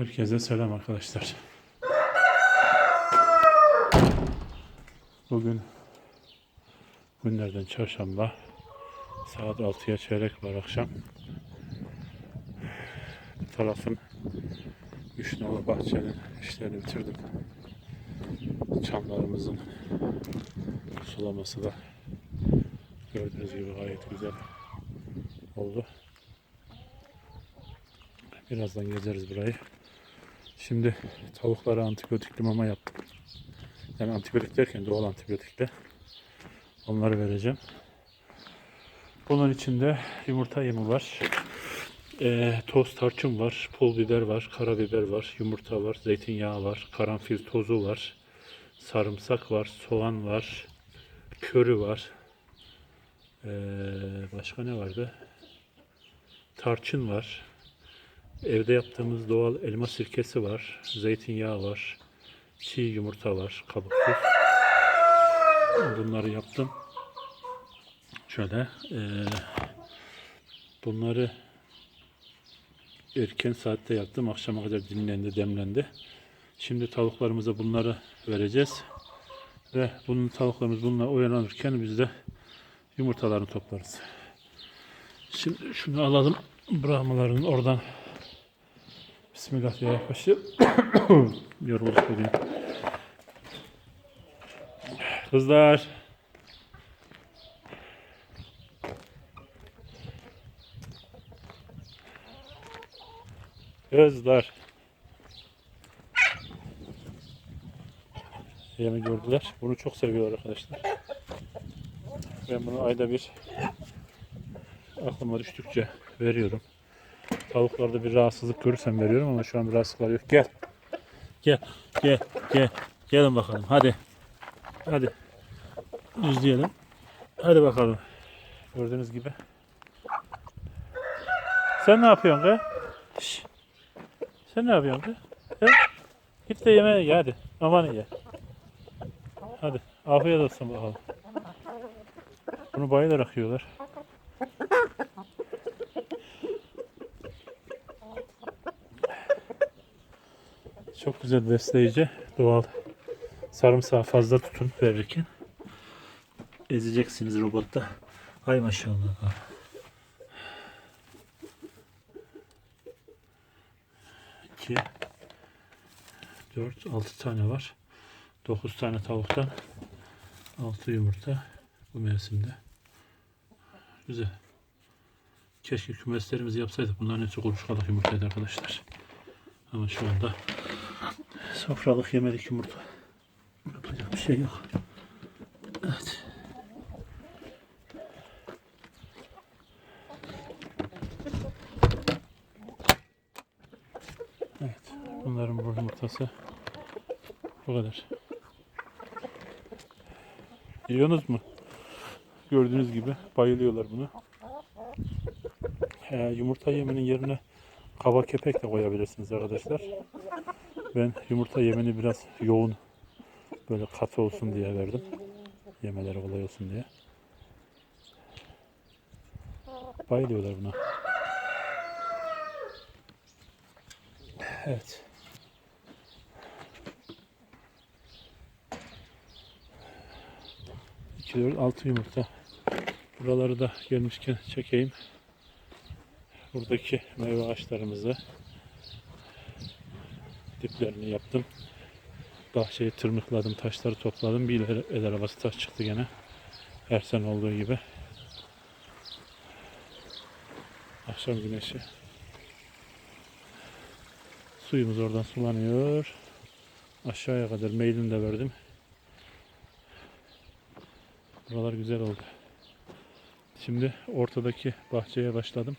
Herkese selam arkadaşlar. Bugün günlerden çarşamba saat 6'ya çeyrek var akşam. Bu tarafın üç nolu bahçenin işlerini bitirdim. Çamlarımızın sulaması da gördüğünüz gibi gayet güzel oldu. Birazdan gezeriz burayı. Şimdi tavuklara antibiyotikli mama yaptım. Yani antibiyotik derken doğal antibiyotikle. Onları vereceğim. Bunun içinde yumurta yemi var. Ee, toz tarçın var, pul biber var, karabiber var, yumurta var, zeytinyağı var, karanfil tozu var, sarımsak var, soğan var, körü var. Ee, başka ne vardı? Tarçın var. Evde yaptığımız doğal elma sirkesi var, zeytinyağı var, çiğ yumurta var, kabuksuz. Bunları yaptım. Şöyle, eee, bunları erken saatte yaptım. Akşama kadar dinlendi, demlendi. Şimdi tavuklarımıza bunları vereceğiz. Ve bunun tavuklarımız bununla oyalanırken biz de yumurtalarını toplarız. Şimdi şunu alalım. Brahmaların oradan Bismillah diye yaklaşıp yorulduk bugün. Kızlar. Kızlar. Yemi gördüler. Bunu çok seviyorlar arkadaşlar. Ben bunu ayda bir aklıma düştükçe veriyorum. Tavuklarda bir rahatsızlık görürsem veriyorum ama şu an bir rahatsızlıklar yok. Gel. Gel. Gel. Gel. Gelin bakalım. Hadi. Hadi. İzleyelim. Hadi bakalım. Gördüğünüz gibi. Sen ne yapıyorsun kız? Şş. Sen ne yapıyorsun kız? He? Git de yemeğe ye hadi. Aman ye. Hadi. Afiyet olsun bakalım. Bunu bayılarak yiyorlar. Çok güzel besleyici. Doğal. Sarımsağı fazla tutun verirken. Ezeceksiniz robotta. Hay maşallah. 2 4 6 tane var. 9 tane tavuktan 6 yumurta bu mevsimde. Güzel. Keşke kümeslerimizi yapsaydık. Bunların hepsi kuluçkalık yumurtaydı arkadaşlar. Ama şu anda sofralık yemedik yumurta. Yapacak bir şey yok. Evet. Evet. Bunların bu yumurtası bu kadar. Yiyorsunuz mu? Gördüğünüz gibi bayılıyorlar buna. Ee, yumurta yeminin yerine kaba kepek de koyabilirsiniz arkadaşlar. Ben yumurta yemini biraz yoğun böyle katı olsun diye verdim. Yemeleri kolay olsun diye. Bayılıyorlar buna. Evet. İki, dört, altı yumurta. Buraları da gelmişken çekeyim. Buradaki meyve ağaçlarımızı diplerini yaptım. Bahçeyi tırmıkladım, taşları topladım. Bir el, arabası taş çıktı gene. Her sene olduğu gibi. Akşam güneşi. Suyumuz oradan sulanıyor. Aşağıya kadar meylini de verdim. Buralar güzel oldu. Şimdi ortadaki bahçeye başladım.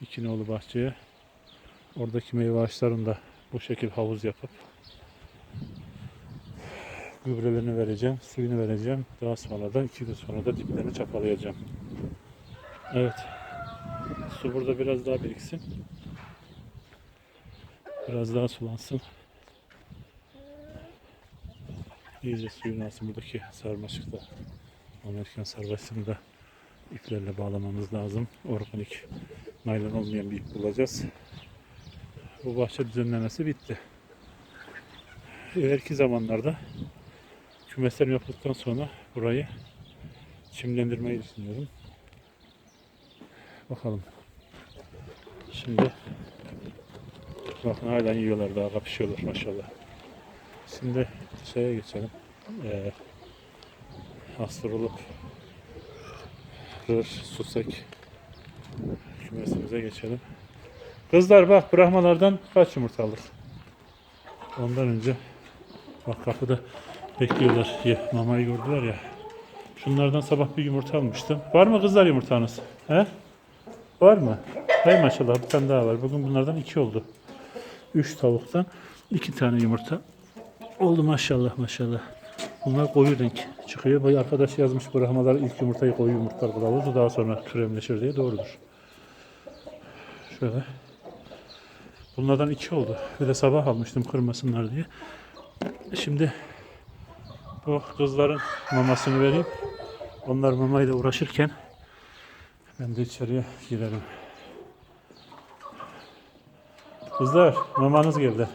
İki nolu bahçeye. Oradaki meyve ağaçlarını da bu şekil havuz yapıp gübrelerini vereceğim, suyunu vereceğim. Daha sonra da iki gün sonra da diplerini çapalayacağım. Evet. Su burada biraz daha biriksin. Biraz daha sulansın. İyice suyunu alsın. Buradaki sarmaşıkta Amerikan sarmaşığını da iplerle bağlamamız lazım. Organik naylon olmayan bir ip bulacağız. Bu bahçe düzenlemesi bitti. İleriki zamanlarda kümesler yapıldıktan sonra burayı çimlendirmeyi düşünüyorum. Bakalım. Şimdi bakın hala yiyorlar daha kapışıyorlar maşallah. Şimdi şeye geçelim. Ee, Astrolog Hır, Susek kümesimize geçelim. Kızlar bak Brahmalardan kaç yumurta alır? Ondan önce bak kapıda bekliyorlar. Ye, mamayı gördüler ya. Şunlardan sabah bir yumurta almıştım. Var mı kızlar yumurtanız? He? Var mı? Hay maşallah bir tane daha var. Bugün bunlardan iki oldu. Üç tavuktan iki tane yumurta oldu maşallah maşallah. Bunlar koyu renk çıkıyor. Bu arkadaş yazmış Brahmalar ilk yumurtayı koyu yumurtlar kılavuzu daha sonra kremleşir diye doğrudur. Şöyle. Bunlardan iki oldu. Bir de sabah almıştım kırmasınlar diye. Şimdi bu kızların mamasını vereyim. Onlar mamayla uğraşırken ben de içeriye girerim. Kızlar mamanız geldi.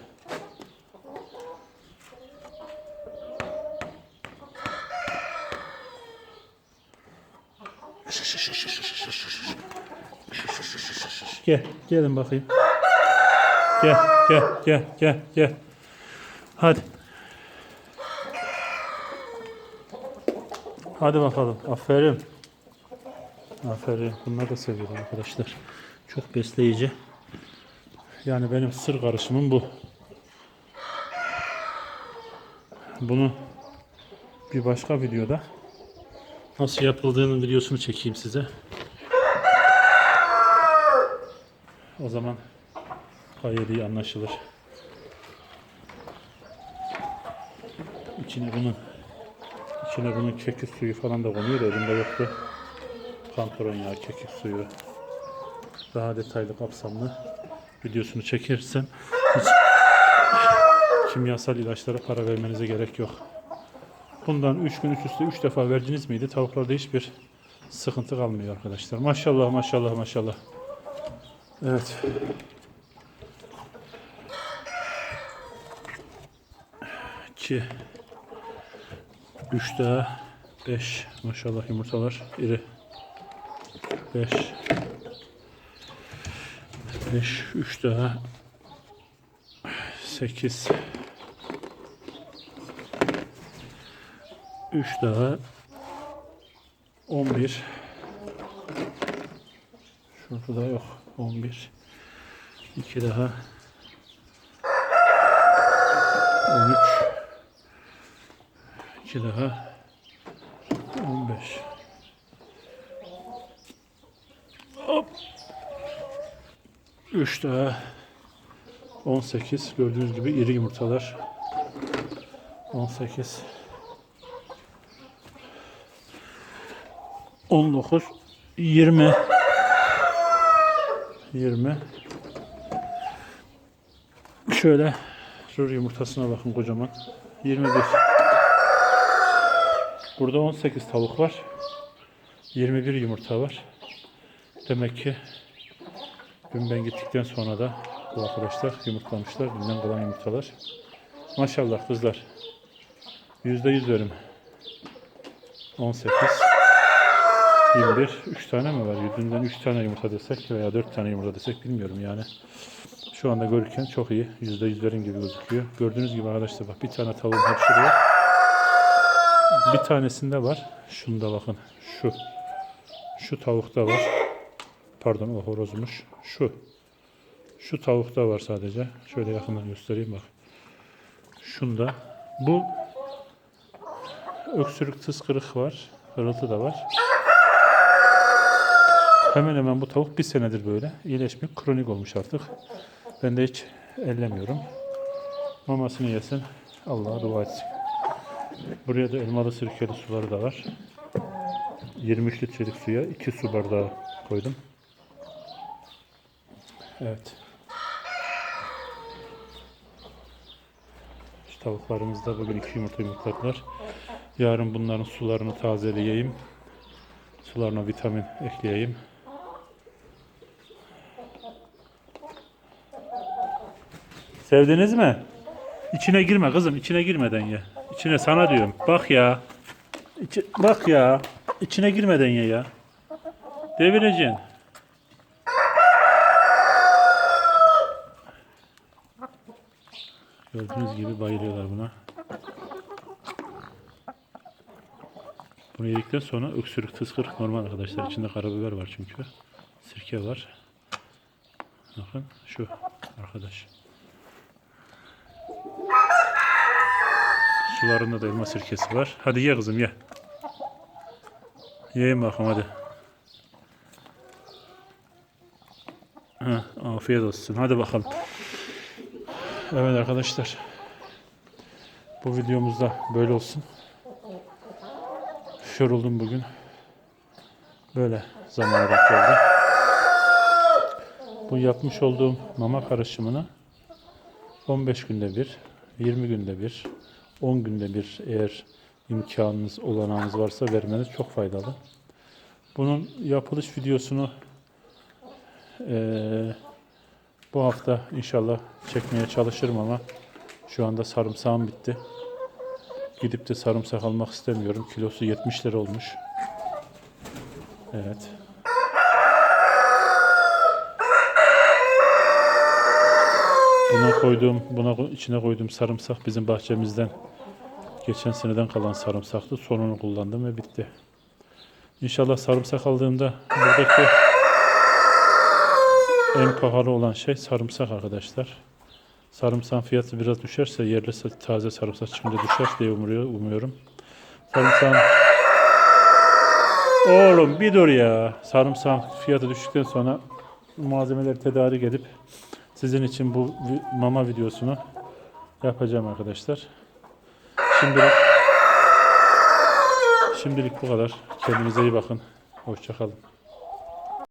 Gel, gelin bakayım. Gel, gel, gel, gel, gel. Hadi. Hadi bakalım. Aferin. Aferin. Bunlar da seviyorum arkadaşlar. Çok besleyici. Yani benim sır karışımım bu. Bunu bir başka videoda nasıl yapıldığının videosunu çekeyim size. O zaman gayet iyi anlaşılır. İçine bunun içine bunun kekik suyu falan da konuyor elimde yoktu. Kantaron yağı, kekik suyu. Daha detaylı kapsamlı videosunu çekersem hiç kimyasal ilaçlara para vermenize gerek yok. Bundan 3 gün üst üste 3 defa verdiniz miydi tavuklarda hiçbir sıkıntı kalmıyor arkadaşlar. Maşallah maşallah maşallah. Evet. İki. Üç daha. Beş. Maşallah yumurtalar iri. Beş. Beş. Üç daha. Sekiz. Üç daha. On bir. Şurada yok. 11. 2 daha. 13. 2 daha. 15. Hop. 3 daha. 18. Gördüğünüz gibi iri yumurtalar. 18. 19. 20. 20 şöyle rür yumurtasına bakın kocaman 21 burada 18 tavuk var 21 yumurta var demek ki dün ben gittikten sonra da bu arkadaşlar yumurtlamışlar dünden kalan yumurtalar maşallah kızlar %100 verim 18 21. 3 tane mi var? Yüzünden 3 tane yumurta desek veya 4 tane yumurta desek bilmiyorum yani. Şu anda görürken çok iyi. %100'lerin gibi gözüküyor. Gördüğünüz gibi arkadaşlar bak bir tane tavuğum hapşırıyor. Bir tanesinde var. Şunda bakın. Şu. Şu tavukta var. Pardon o horozmuş. Şu. Şu tavukta var sadece. Şöyle yakından göstereyim bak. Şunda. Bu öksürük tıskırık var. Hırıltı da var. Hemen hemen bu tavuk bir senedir böyle. İyileşmiyor. Kronik olmuş artık. Ben de hiç ellemiyorum. Mamasını yesin. Allah'a dua etsin. Buraya da elmalı sirkeli suları da var. 23 litrelik suya 2 su bardağı koydum. Evet. Şu tavuklarımızda bugün iki yumurta yumurtladılar. Yarın bunların sularını tazeleyeyim. Sularına vitamin ekleyeyim. Sevdiniz mi? İçine girme kızım. içine girmeden ye. İçine sana diyorum. Bak ya. İçi- bak ya. İçine girmeden ye ya. Devireceksin. Gördüğünüz gibi bayılıyorlar buna. Bunu yedikten sonra öksürük, tıskırık normal arkadaşlar. İçinde karabiber var çünkü. Sirke var. Bakın şu arkadaş. Sularında da elma sirkesi var. Hadi ye kızım ye. Yiyin bakalım hadi. Heh, afiyet olsun. Hadi bakalım. Evet arkadaşlar. Bu videomuzda böyle olsun. Yoruldum bugün. Böyle zamana geldi. Bu yapmış olduğum mama karışımını 15 günde bir, 20 günde bir, 10 günde bir eğer imkanınız, olanağınız varsa vermeniz çok faydalı. Bunun yapılış videosunu eee, bu hafta inşallah çekmeye çalışırım ama şu anda sarımsağım bitti. Gidip de sarımsak almak istemiyorum. Kilosu 70 lira olmuş. Evet. Buna koyduğum, buna içine koyduğum sarımsak bizim bahçemizden geçen seneden kalan sarımsaktı. Sonunu kullandım ve bitti. İnşallah sarımsak aldığımda buradaki en pahalı olan şey sarımsak arkadaşlar. Sarımsağın fiyatı biraz düşerse yerli taze sarımsak çıkınca düşer diye umuyor, umuyorum. Sarımsağın Oğlum bir dur ya. Sarımsağın fiyatı düştükten sonra malzemeleri tedarik edip sizin için bu mama videosunu yapacağım arkadaşlar. Şimdilik şimdilik bu kadar. Kendinize iyi bakın. Hoşça kalın.